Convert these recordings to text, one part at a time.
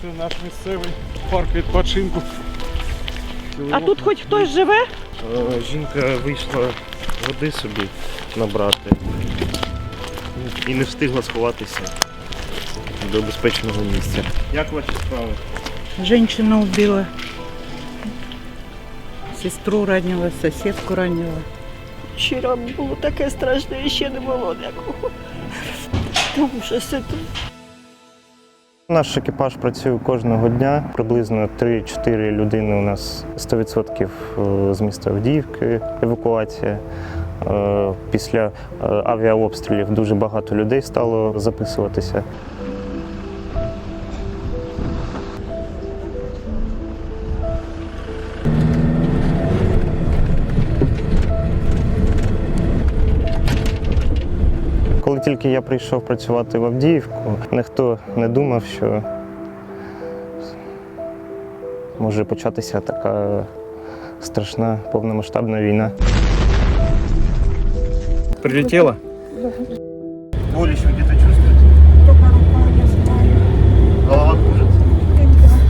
Це наш місцевий парк відпочинку. А тут хоч хтось живе? Е, Жінка вийшла води собі набрати і не встигла сховатися до безпечного місця. Як ваші справи? Женщину убила. Сестру ранила, соседку ранила. Вчора було таке страшне, і ще не було такого. Та ужас це. Наш екіпаж працює кожного дня. Приблизно 3-4 людини у нас 100% з міста Авдіївки евакуація. Е, Після е, авіаобстрілів дуже багато людей стало записуватися. Коли тільки я прийшов працювати в Авдіївку, ніхто не думав, що може початися така страшна повномасштабна війна. Прилетіло? Болі що где-то чувствуєте? Голова кружиться.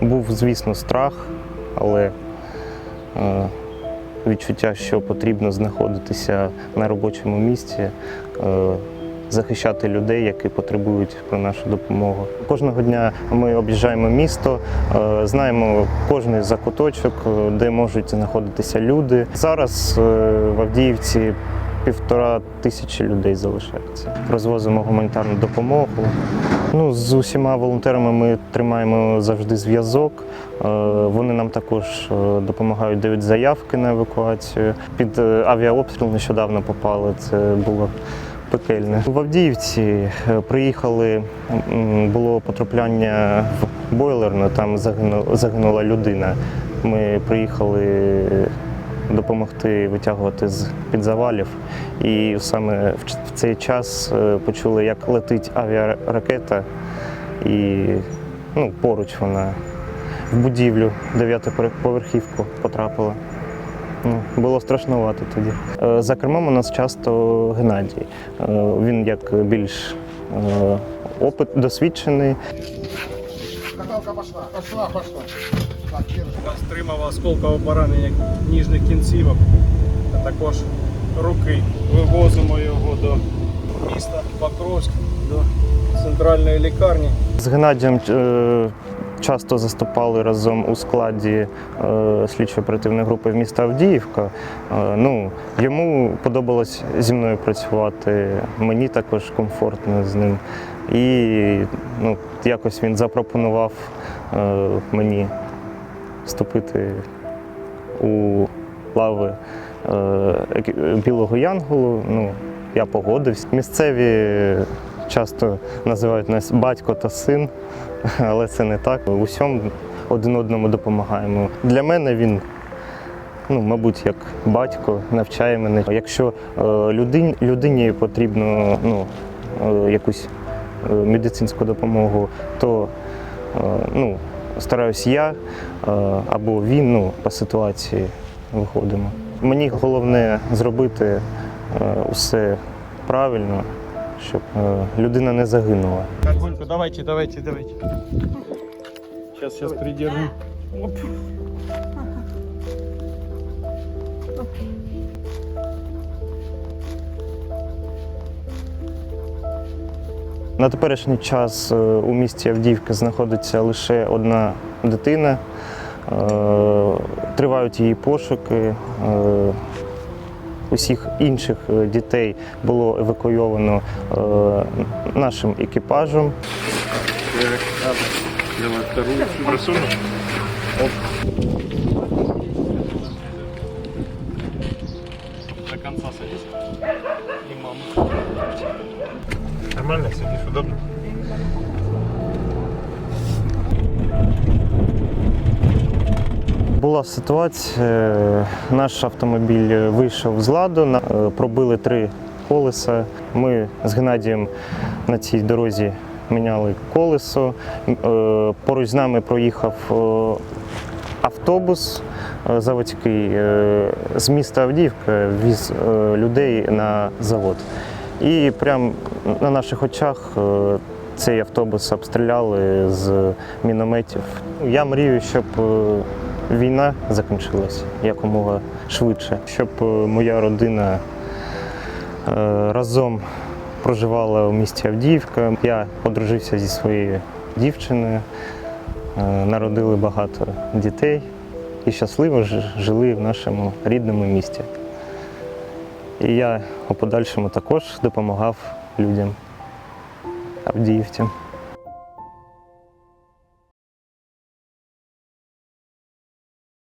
Був, звісно, страх, але е, відчуття, що потрібно знаходитися на робочому місці, е, захищати людей, які потребують про нашу допомогу. Кожного дня ми об'їжджаємо місто, е, знаємо кожний закуточок, е, де можуть знаходитися люди. Зараз в Авдіївці півтора тисячі людей залишається. Розвозимо гуманітарну допомогу. Ну, з усіма волонтерами ми тримаємо завжди зв'язок. Е, Вони нам також е, допомагають, дають заявки на евакуацію. Під е, авіаобстріл нещодавно попали. Це було пекельне. В Авдіївці приїхали, було потрапляння в бойлерну, там загинула людина. Ми приїхали допомогти витягувати з під завалів. І саме в цей час е, почули, як летить авіаракета, і ну, поруч вона в будівлю дев'ятоповерхівку потрапила. Ну, було страшнувато тоді. Е, За кермом у нас часто Геннадій. Е, Він як більш опит досвідчений. Каталка пошла. Пошла, пошла. Стримав осколкове поранення ніжних кінцівок, а також руки. Вивозимо його до міста Покровськ, до центральної лікарні. З Геннадієм е, часто заступали разом у складі е, слідчо-оперативної групи в міста Авдіївка. Е, ну, йому подобалось зі мною працювати, мені також комфортно з ним. І ну, якось він запропонував мені вступити у лави е, Білого Янголу. Ну, я погодився. Місцеві часто називають нас батько та син, але це не так. Усьому один одному допомагаємо. Для мене він, ну, мабуть, як батько, навчає мене. Якщо е, людині, людині потрібно ну, е, якусь медицинську допомогу, то ну, стараюсь я е, або він ну, по ситуації виходимо. Мені головне зробити е, усе правильно, щоб е, людина не загинула. Кольку, давайте, давайте, давайте. Сейчас, сейчас придержу. Оп. На теперішній час е, у місті Авдіївка знаходиться лише одна дитина. Е, Тривають її пошуки. Е, Усіх інших дітей було евакуйовано нашим екіпажем. До конца садись. И мама. Нормально сидишь, удобно? Була ситуація, наш автомобіль вийшов з ладу, е, пробили три колеса. Ми з Геннадієм на цій дорозі міняли колесо. Е, Поруч з нами проїхав е, автобус заводський з міста Авдіївка, віз людей на завод. І прямо на наших очах е, цей автобус обстріляли з мінометів. Я мрію, щоб е, війна закінчилась якомога швидше, щоб е, моя родина разом проживала у місті Авдіївка. Я одружився зі своєю дівчиною, народили багато дітей і щасливо жили в нашому рідному місті. І я у подальшому також допомагав людям Авдіївцям.